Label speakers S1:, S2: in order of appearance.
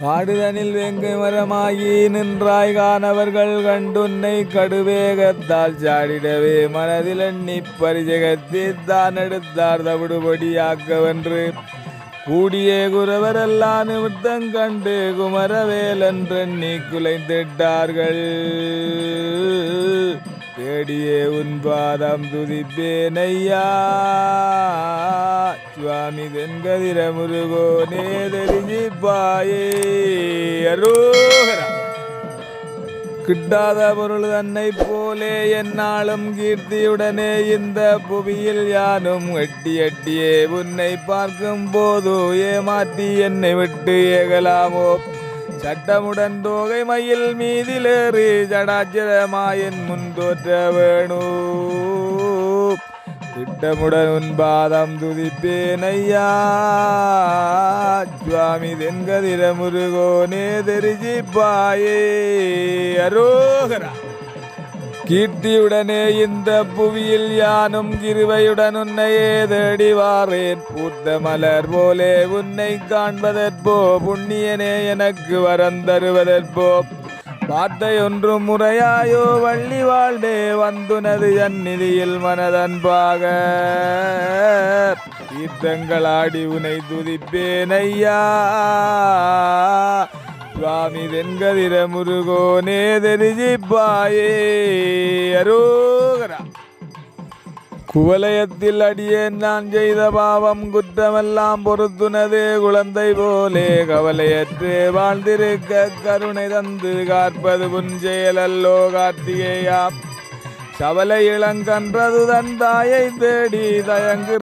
S1: காடுதனில் வெங்கு மரமாகி நின்றாய் காணவர்கள் கண்டுன்னை கடுவேகத்தால் சாடிடவே மனதில் எண்ணி பரிஜகத்தி தான் எடுத்தார் தவிடுபடியாக்கவென்று. கூடிய குறவரெல்லாம் நிமித்தம் கண்டு குமரவேலென்றெண்ணி குலைந்திட்டார்கள். தேடியே உன் பாதம் துதிப்பேனையா சாமி தென்கதிர முருகோ தெரிஞ்சு பாயே. அரோகரா. கிட்டாத பொருள் தன்னை போலே என்னாலும் கீர்த்தியுடனே இந்த புவியில் யானும் எட்டி எட்டியே. உன்னை பார்க்கும் போது ஏமாற்றி என்னை விட்டு ஏகலாமோ. சட்டமுடன் தோகை மயில் மீதிலேறி ஜடாச்சரமாயன் முன் தோற்ற வேணு. திட்டமுடன் உன் பாதம் துதிப்பேன் ஐயா. சுவாமி தென்கதிர முருகோனே தெரிஜி பாயே அரோகரா. கீர்த்தியுடனே இந்த புவியில் யானும் கிருவையுடன் உன்னையே தேடிவாரேன் பூத்த மலர் போலே உன்னை காண்பதற்போ புண்ணியனே எனக்கு வரம் தருவதற்போ வார்த்தை முறையாயோ வள்ளி வாழ்வே வந்துனது சந்நிதியில் மனதன்பாக. தீர்த்தங்களாடி உனை துதிப்பேன் ஐயா. சுவாமி தென்கதிர முருகோனே தெரிஜி பாயே அரோகரா. குவலயத்தில் அடியேன் நான் செய்த பாவம் குற்றமெல்லாம் பொறுத்துனதே குழந்தை போலே. கவலையற்று வாழ்ந்திருக்க கருணை தந்து காற்பது புஞ்செயலல்லோ கார்த்திகேயா. சவலை இளங்கன்றது தன் தாயை தேடி தயங்கு